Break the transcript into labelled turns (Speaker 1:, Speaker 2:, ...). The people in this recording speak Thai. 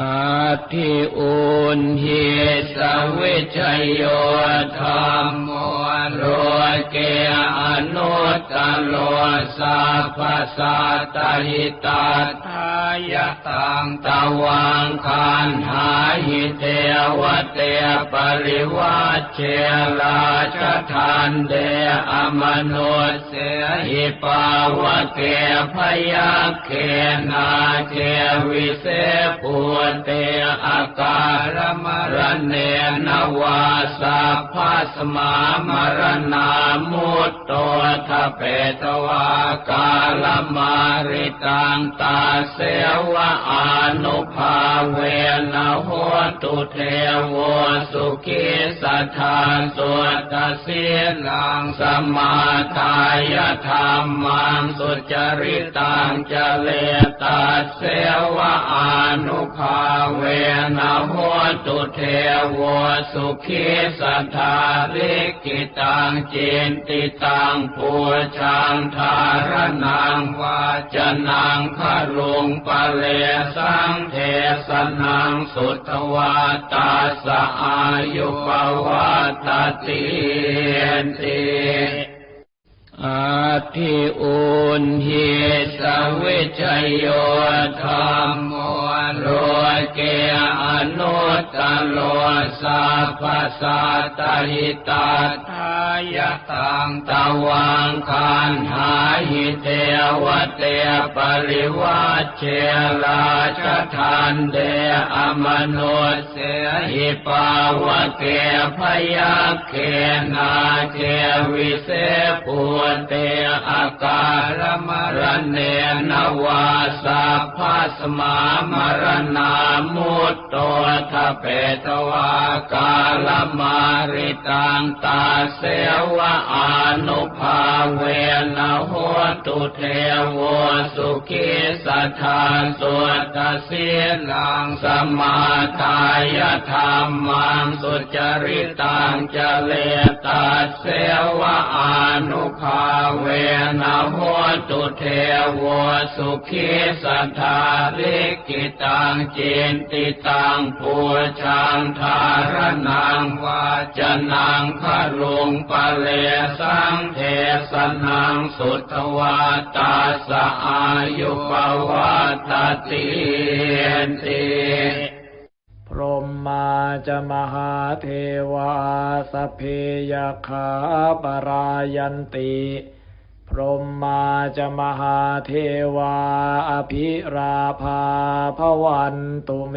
Speaker 1: อาทิอุนหิสวิชโยธรรมโมโรเกอนุตตโลสัพสัตตหิตาทายตังตวังคันหาหิเทวเตปริวัชเชราชทานเดอมนุเสหิปาวเกพยาเขนาเกวิเศ ปุเตอาการมรเนนวาสัพพสมามรณามุตโตทะเปตวากาลมาริตังตาเสวะอนุภาเวนะโหตุเทวสุขิสัทธาสุตเสียลังสมาทายธรรมังสุจริตังเจเลตาเสวะอานุภาเวนะโหตุเทวสุขิสัทธาลิกิตังจินติตังปูชังทารนังวาจนังคารุงปะเลสังเทสนังสุตวาตาสอายุปวัตติเติ อาทิอุนหิสวิชยโยธรรมโมโรเกอนุตตโลสัพพสัตตหิตาทายตังตวังคันหาหิเทวเตปริวัชเชราชทานเดอมนุษย์เสหิปาวะเกพยาเขนาเกวิเศปุเตอาการมรเนนวาสัพพสมามรณามุตโตทะเปตวากาลมาริตังตาเสวะอานุภาเวนะโหตุเทวสุขิสัทธาสุตเสียลังสมาทายธรรมังสุจริตังเจเลตาเสวะอานุภาเวนะโหตุเทวสุขิสัทธาลิกิตังจินติตังปูชังทารนังวาจนังคารุงปะเลสังเทสนังสุตวาตาสะอายุปวัตติติ
Speaker 2: พ รหมาจะมหาเทวาสเพยขาปรายันติพรหมาจะมหาเทวาอภิราภาพวันตุเม